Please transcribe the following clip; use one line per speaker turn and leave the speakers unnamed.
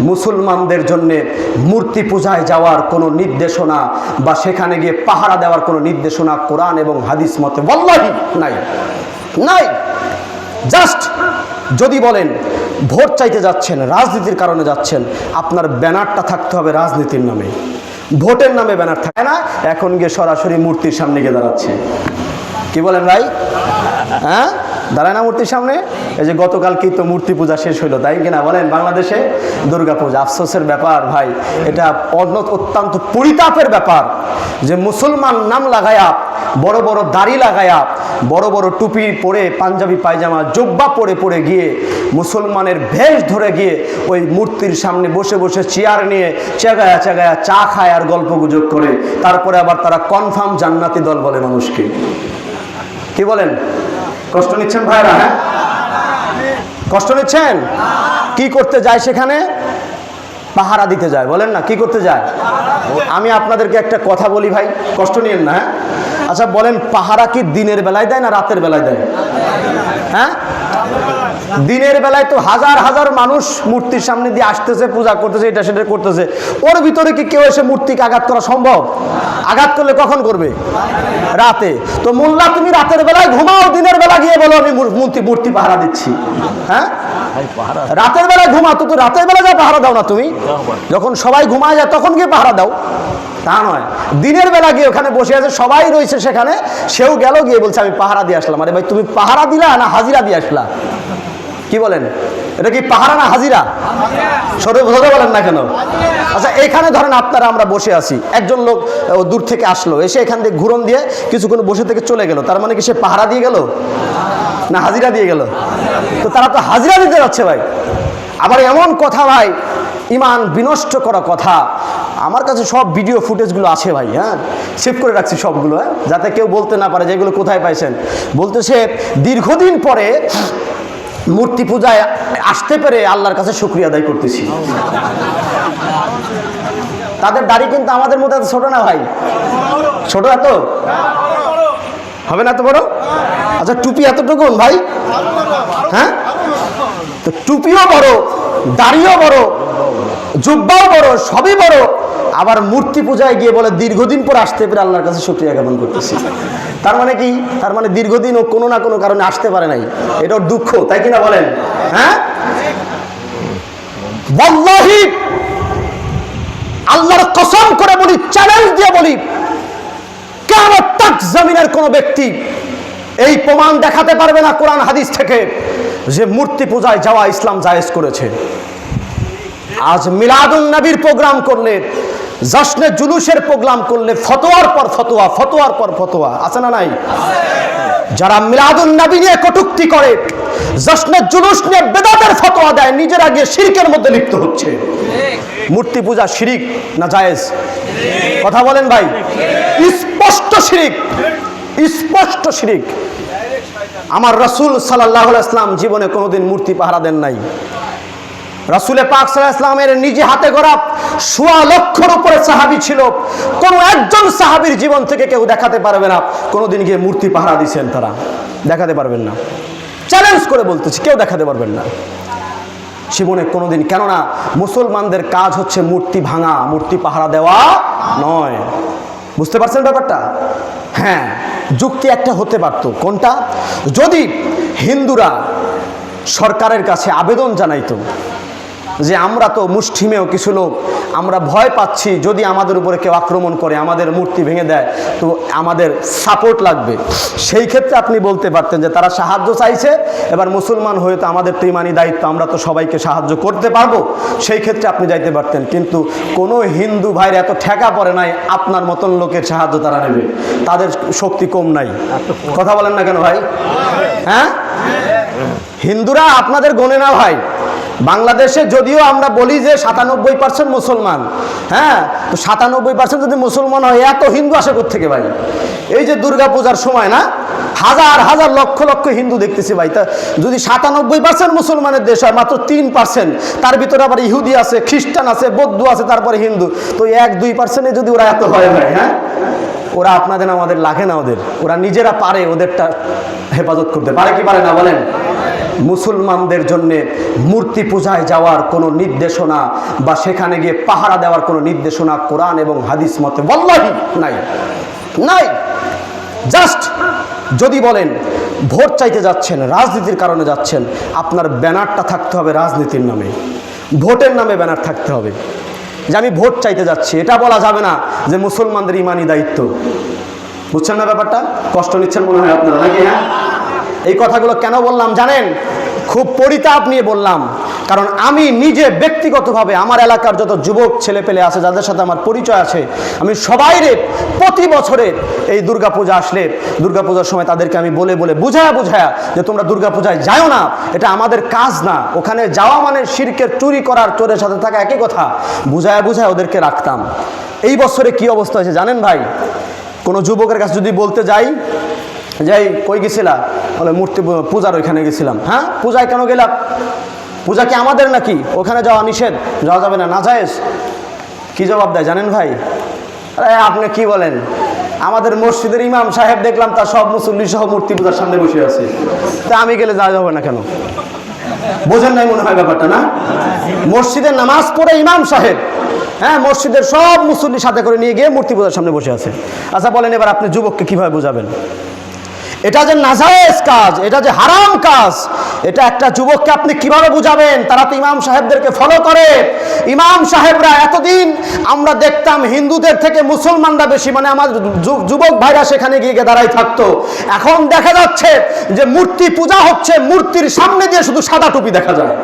মুসলমানদের জন্য মূর্তি পূজায় যাওয়ার কোনো নির্দেশনা বা সেখানে গিয়ে পাহারা দেওয়ার কোনো নির্দেশনা কোরআন এবং হাদিস মতে বল্লাহি নাই। নাই। জাস্ট যদি বলেন ভোট চাইতে যাচ্ছেন, রাজনীতির কারণে যাচ্ছেন, আপনার ব্যানারটা থাকতে হবে রাজনীতির নামে। ভোটের নামে ব্যানার থাকে না, এখন গিয়ে সরাসরি মূর্তির সামনে গিয়ে দাঁড়াচ্ছে। কি বলেন ভাই? হ্যাঁ? দাঁড়ায় না মূর্তির সামনে? এই যে গতকালকেই তো মূর্তি পূজা শেষ হইল, তাই কিনা? বলেন, বাংলাদেশে দুর্গা পূজা, আফসোসের ব্যাপার ভাই। এটা অন্য- অত্যন্ত পরিতাপের ব্যাপার যে মুসলমান নাম লাগায়া, বড় বড় দাড়ি লাগায়া, বড় বড় টুপি পরে, পাঞ্জাবি পায়জামা, জব্বা পরে পরে গিয়ে মুসলমানের ভেষ ধরে গিয়ে ওই মূর্তির সামনে বসে বসে চেয়ার নিয়ে চেগায়া চেগায়া চা খায় আর গল্প গুজব করে। তারপরে আবার তারা কনফার্ম জান্নাতি দল বলে মানুষকে। কি বলেন? কষ্ট নিচ্ছেন ভাইরা হ্যাঁ? কষ্ট নিচ্ছেন? কি করতে যায় সেখানে? পাহারা দিতে যায়, বলেন না, কি করতে যায়? আমি আপনাদেরকে একটা কথা বলি ভাই, কষ্ট নিয়েন না হ্যাঁ? আচ্ছা বলেন, পাহারা কি দিনের বেলায় দেয় না রাতের বেলায় দেয়? হ্যাঁ? দিনের বেলায় তো হাজার হাজার মানুষ মূর্তির সামনে দিয়ে আসতেছে, পূজা করতেছে, এটা সেটা করতেছে। ওর ভিতরে কি কেউ এসে মূর্তিকে আঘাত করা সম্ভব? আঘাত করলে কখন করবে? রাতে। তো মোল্লা, তুমি রাতের বেলায় ঘুমাও, দিনের বেলা গিয়ে বলো, আমি মূর- মূর্তি মূর্তি পাহারা দিচ্ছি। হ্যাঁ? রাতের বেলায় ঘুমাও, তো রাতের বেলা যা পাহারা দাও না তুমি। যখন সবাই ঘুমায় যায়, তখন গিয়ে পাহারা দাও। তা নয়। দিনের বেলা গিয়ে ওখানে বসে আছে, সবাই রয়েছে সেখানে। সেও গেল, গিয়ে বলছে, আমি পাহারা দিয়ে আসলাম। আরে ভাই, তুমি পাহারা দিলা না হাজিরা দিয়ে আসলা? কি বলেন? এটা কি পাহারা না হাজিরা? সরে বোঝাতে বলেন না কেন? আচ্ছা এখানে ধরেন আপনারা, আমরা বসে আছি। একজন লোক দূর থেকে আসলো। এসে এখান থেকে ঘুরন দিয়ে কিছুক্ষণ বসে থেকে চলে গেল। তার মানে কি সে পাহারা দিয়ে গেল? না, হাজিরা দিয়ে গেল। তো তারা তো হাজিরা দিতে যাচ্ছে ভাই। আবার এমন কথা ভাই, ইমান বিনষ্ট করা কথা। আমার কাছে সব ভিডিও ফুটেজগুলো আছে ভাই হ্যাঁ? সেভ করে রাখছি সবগুলো হ্যাঁ? যাতে কেউ বলতে না পারে যেগুলো কোথায় পাইছেন। বলতেছে, দীর্ঘদিন পরে মূর্তি পূজায় আসতে পেরে আল্লাহর কাছে শুক্রিয়া আদায় করতেছি। তাদের দাড়ি কিন্তু আমাদের মতো ছোট না ভাই? ছোট এত? হবে না এত বড়? আচ্ছা টুপি এতটুকুন ভাই? হ্যাঁ? তো টুপিও বড়, দাড়িও বড়, জুব্বাও বড়, সবই বড়। আবার মূর্তি পূজায় গিয়ে বলে, দীর্ঘদিন পর আসতে পেরে আল্লাহর কাছে শুক্রিয়া জ্ঞাপন করতেছি। তার মানে কি? তার মানে দীর্ঘদিন ও কোনো না কোনো কারণে আসতে পারে নাই। এটা ওর দুঃখ, তাই কিনা বলেন? হ্যাঁ? আল্লাহর কসম করে বলি চ্যালেঞ্জ দিয়ে বলি তাক জমিনের কোনো ব্যক্তি এই প্রমাণ দেখাতে পারবে না কোরআন হাদিস থেকে যে মূর্তি পূজায় যাওয়া ইসলাম জায়েজ করেছে। আজ মিলাদুন নবীর প্রোগ্রাম করলে, জশ্নে জুলুসের প্রোগ্রাম করলে ফতোয়ার পর ফতোয়া, ফতোয়ার পর ফতোয়া, আছে না নাই? যারা মিলাদুন নবী নিয়ে কটুক্তি করে, জশ্নে জুলুস নিয়ে বেদাতের ফতোয়া দেয়, নিজেরা গিয়ে শিরকের মধ্যে লিপ্ত হচ্ছে। মূর্তি পূজা শিরিক না জায়েজ? কথা বলেন ভাই। শিরিক, স্পষ্ট শিরিক। আমার রসুল সাল্লাহ ইসলাম জীবনে কোনোদিন মূর্তি পাহারা দেন নাই। রাসুলে পাক সাল্লাহ ইসলামের নিজে হাতে গড়া সোয়া লক্ষর উপরে সাহাবি ছিল। কোনো একজন সাহাবির জীবন থেকে কেউ দেখাতে পারবে না। কোনোদিন গিয়ে মূর্তি পাহারা দিয়েছেন তারা। দেখাতে পারবেন না। চ্যালেঞ্জ করে বলতেছি, কেউ দেখাতে পারবেন না। জীবনে কোনোদিন, কেননা মুসলমানদের কাজ হচ্ছে মূর্তি ভাঙা, মূর্তি পাহারা দেওয়া নয়। বুঝতে পারছেন ব্যাপারটা? হ্যাঁ যুক্তি একটা হতে পারত। কোনটা? যদি হিন্দুরা সরকারের কাছে আবেদন জানাইতো যে আমরা তো মুষ্টিমেয় কিছু লোক, আমরা ভয় পাচ্ছি যদি আমাদের উপরে কেউ আক্রমণ করে, আমাদের মূর্তি ভেঙে দেয়, তো আমাদের সাপোর্ট লাগবে। সেই ক্ষেত্রে আপনি বলতে পারতেন যে তারা সাহায্য চাইছে, এবার মুসলমান হয়ে তো আমাদের তো ইমানি দায়িত্ব, আমরা তো সবাইকে সাহায্য করতে পারব। সেই ক্ষেত্রে আপনি যাইতে পারতেন, কিন্তু কোনো হিন্দু ভাইয়ের এত ঠেকা পড়ে নাই, আপনার মতন লোকের সাহায্য তারা নেবে। তাদের শক্তি কম নাই। কথা বলেন না কেন ভাই? হ্যাঁ? হিন্দুরা আপনাদের গণে না ভাই। বাংলাদেশে যদিও আমরা বলি যে সাতানব্বই পার্সেন্ট মুসলমান হ্যাঁ? তো সাতানব্বই পার্সেন্ট যদি মুসলমান হয়, এত হিন্দু আসে থেকে ভাই? এই যে দুর্গা পূজার সময় না, হাজার হাজার লক্ষ লক্ষ হিন্দু দেখতেছি ভাই। তা যদি সাতানব্বই পার্সেন্ট মুসলমানের দেশ হয়, মাত্র তিন পার্সেন্ট তার ভিতরে আবার ইহুদি আছে, খ্রিস্টান আছে, বৌদ্ধ আছে, তারপরে হিন্দু, তো এক, দুই পার্সেন্টে যদি ওরা এত হয় ভাই হ্যাঁ? ওরা আপনাদের আমাদের লাগে না ওদের। ওরা নিজেরা পারে ওদেরটা হেফাজত করতে। পারে কি পারে না, বলেন? মুসলমানদের জন্য মূর্তি পূজায় যাওয়ার কোনো নির্দেশনা বা সেখানে গিয়ে পাহারা দেওয়ার কোনো নির্দেশনা কোরআন এবং হাদিস মতে বল্লাহি নাই। নাই। জাস্ট যদি বলেন ভোট চাইতে যাচ্ছেন, রাজনীতির কারণে যাচ্ছেন, আপনার ব্যানারটা থাকতে হবে রাজনীতির নামে। ভোটের নামে ব্যানার থাকতে হবে। যে আমি ভোট চাইতে যাচ্ছি, এটা বলা যাবে না যে মুসলমানদের ইমানি দায়িত্ব। বুঝছেন না ব্যাপারটা? কষ্ট নিচ্ছেন মনে হয় আপনারা নাকি হ্যাঁ? এই কথাগুলো কেন বললাম জানেন? খুব পরিতাপ নিয়ে বললাম। কারণ আমি নিজে ব্যক্তিগতভাবে আমার এলাকার যত যুবক ছেলে পেলে আছে, যাদের সাথে আমার পরিচয় আছে, আমি সবাইরে প্রতি বছরে এই দুর্গাপূজা আসলে, দুর্গাপূজার সময় তাদেরকে আমি বলে বলে বুঝায়া বুঝায়া যে তোমরা দুর্গাপূজায় যাও না, এটা আমাদের কাজ না। ওখানে যাওয়া মানে শিরকের চুরি করার চোরের সাথে থাকা একই কথা। বুঝায়া বুঝায় ওদেরকে রাখতাম। এই বছরে কি অবস্থা হয়েছে জানেন ভাই? কোনো যুবকের কাছে যদি বলতে যাই যাই কই গেছিলা? বলে মূর্তি পূজার ওইখানে গেছিলাম। হ্যাঁ? পূজায় কেন গেলাম? পূজা কি আমাদের নাকি? ওখানে যাওয়া নিষেধ? যাওয়া যাবে না না যায়স কি জবাব দেয় জানেন ভাই? আরে আপনি কি বলেন? আমাদের মসজিদের ইমাম সাহেব দেখলাম তার সব মুসল্লি সহ মূর্তি পূজার সামনে বসে আছে। তা আমি গেলে যাওয়া যাবে না কেন? বোঝেন নাই মনে হয় ব্যাপারটা, না? মসজিদের নামাজ পড়ে ইমাম সাহেব হ্যাঁ মসজিদের সব মুসল্লি সাথে করে নিয়ে গিয়ে মূর্তি পূজার সামনে বসে আছে। আচ্ছা বলেন এবার আপনি যুবককে কীভাবে বোঝাবেন? এটা যে নাজায়েজ কাজ, এটা যে হারাম কাজ, এটা একটা যুবককে আপনি কীভাবে বুঝাবেন? তারা তো ইমাম সাহেবদেরকে ফলো করে। ইমাম সাহেবরা এতদিন আমরা দেখতাম হিন্দুদের থেকে মুসলমানরা বেশি মানে আমার যুবক ভাইরা সেখানে গিয়ে দাঁড়াই থাকতো। এখন দেখা যাচ্ছে যে মূর্তি পূজা হচ্ছে, মূর্তির সামনে দিয়ে শুধু সাদা টুপি দেখা যায়।